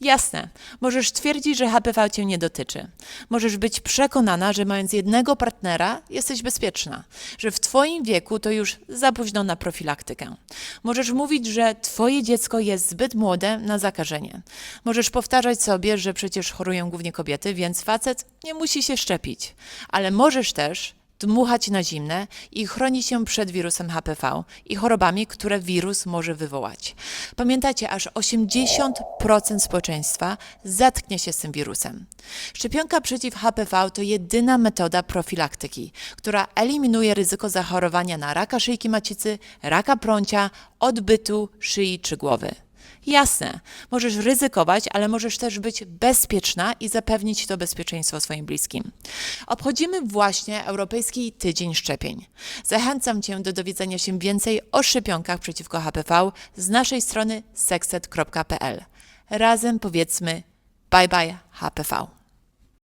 Jasne, możesz twierdzić, że HPV cię nie dotyczy. Możesz być przekonana, że mając jednego partnera jesteś bezpieczna, że w twoim wieku to już za późno na profilaktykę. Możesz mówić, że twoje dziecko jest zbyt młode na zakażenie. Możesz powtarzać sobie, że przecież chorują głównie kobiety, więc facet nie musi się szczepić. Ale możesz też dmuchać na zimne i chroni się przed wirusem HPV i chorobami, które wirus może wywołać. Pamiętajcie, aż 80% społeczeństwa zatknie się z tym wirusem. Szczepionka przeciw HPV to jedyna metoda profilaktyki, która eliminuje ryzyko zachorowania na raka szyjki macicy, raka prącia, odbytu, szyi czy głowy. Jasne, możesz ryzykować, ale możesz też być bezpieczna i zapewnić to bezpieczeństwo swoim bliskim. Obchodzimy właśnie Europejski Tydzień Szczepień. Zachęcam Cię do dowiedzenia się więcej o szczepionkach przeciwko HPV z naszej strony sexet.pl. Razem powiedzmy bye bye HPV.